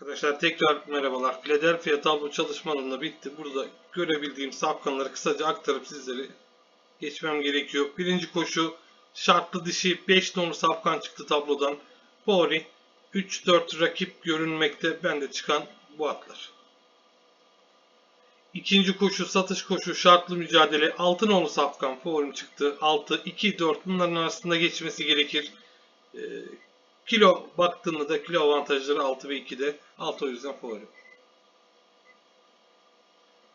Arkadaşlar tekrar merhabalar. Philadelphia tablo çalışmalarında bitti. Burada görebildiğim safkanları kısaca aktarıp sizlere geçmem gerekiyor. Birinci koşu şartlı dişi 5 numaralı safkan çıktı tablodan. Favori 3-4 rakip görünmekte. Bende çıkan bu atlar. İkinci koşu satış koşu şartlı mücadele 6 nolu safkan favorim çıktı. 6, 2, 4 bunların arasında geçmesi gerekir. Ee, Kilo baktığında da kilo avantajları 6 ve 2'de. 6 o yüzden favori.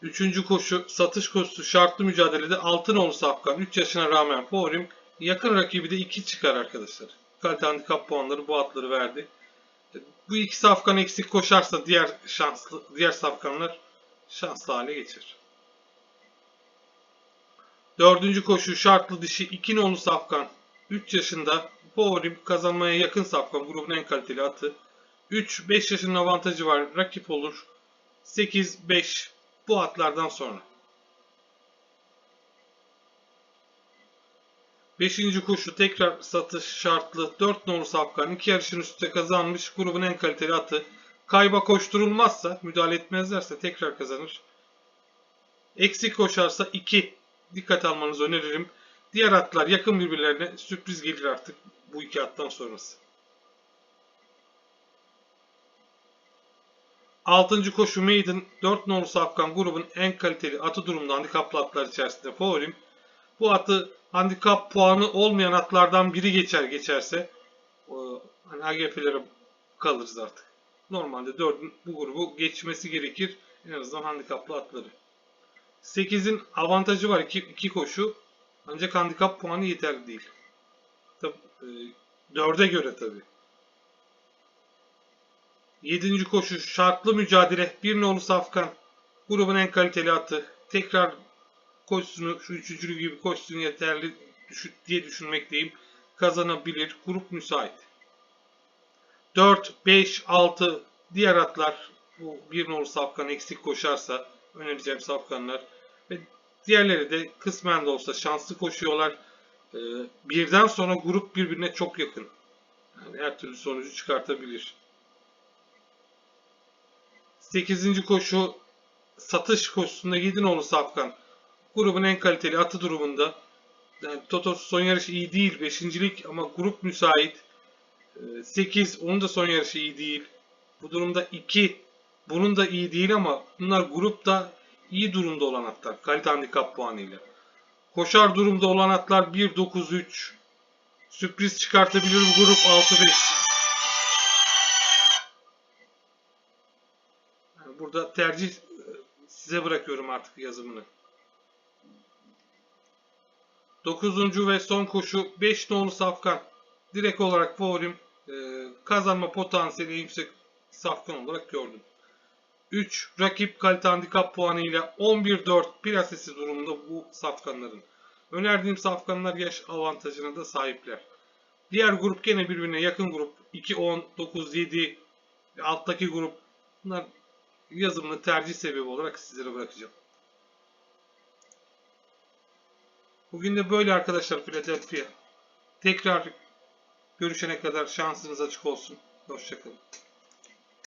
Üçüncü koşu satış koşusu şartlı mücadelede altın nolu safkan 3 yaşına rağmen favorim. Yakın rakibi de 2 çıkar arkadaşlar. Kalite handikap puanları bu atları verdi. Bu iki safkan eksik koşarsa diğer şanslı diğer safkanlar şanslı hale geçer. Dördüncü koşu şartlı dişi 2 nolu safkan 3 yaşında favorim kazanmaya yakın safkan grubun en kaliteli atı. 3-5 yaşının avantajı var. Rakip olur. 8-5 bu atlardan sonra. 5. koşu tekrar satış şartlı 4 nolu safkan 2 yarışın üstte kazanmış grubun en kaliteli atı. Kayba koşturulmazsa müdahale etmezlerse tekrar kazanır. Eksik koşarsa 2 dikkat almanızı öneririm. Diğer atlar yakın birbirlerine sürpriz gelir artık bu iki attan sonrası. Altıncı koşu Maiden 4 nolu safkan grubun en kaliteli atı durumda handikaplı atlar içerisinde favorim. Bu atı handikap puanı olmayan atlardan biri geçer geçerse hani AGF'lere kalırız artık. Normalde 4'ün bu grubu geçmesi gerekir. En azından handikaplı atları. 8'in avantajı var 2 koşu. Ancak handikap puanı yeterli değil. Tabi, e, 4'e göre tabi. 7. koşu şartlı mücadele. Bir nolu safkan. Grubun en kaliteli atı. Tekrar koşusunu şu üçüncülü gibi koşsun yeterli diye düşünmekteyim. Kazanabilir. Grup müsait. 4, 5, 6 diğer atlar bu bir nolu safkan eksik koşarsa önereceğim safkanlar ve diğerleri de kısmen de olsa şanslı koşuyorlar. Ee, birden sonra grup birbirine çok yakın. Yani her türlü sonucu çıkartabilir. 8. koşu satış koşusunda 7 nolu safkan. Grubun en kaliteli atı durumunda. Yani Totos son yarışı iyi değil. Beşincilik ama grup müsait. 8 onun da son yarışı iyi değil. Bu durumda 2 bunun da iyi değil ama bunlar grupta iyi durumda olan atlar. Kalite handikap puanıyla. Koşar durumda olan atlar 1-9-3. Sürpriz çıkartabilir bu grup 6-5. Yani burada tercih e, size bırakıyorum artık yazımını. 9. ve son koşu 5 nolu safkan. Direkt olarak favorim e, kazanma potansiyeli yüksek safkan olarak gördüm. 3 rakip kalite handikap puanıyla 11-4 bir asesi durumunda bu safkanların. Önerdiğim safkanlar yaş avantajına da sahipler. Diğer grup gene birbirine yakın grup. 2-10, 9-7 alttaki grup. Bunlar yazımını tercih sebebi olarak sizlere bırakacağım. Bugün de böyle arkadaşlar Philadelphia. Tekrar görüşene kadar şansınız açık olsun. Hoşçakalın.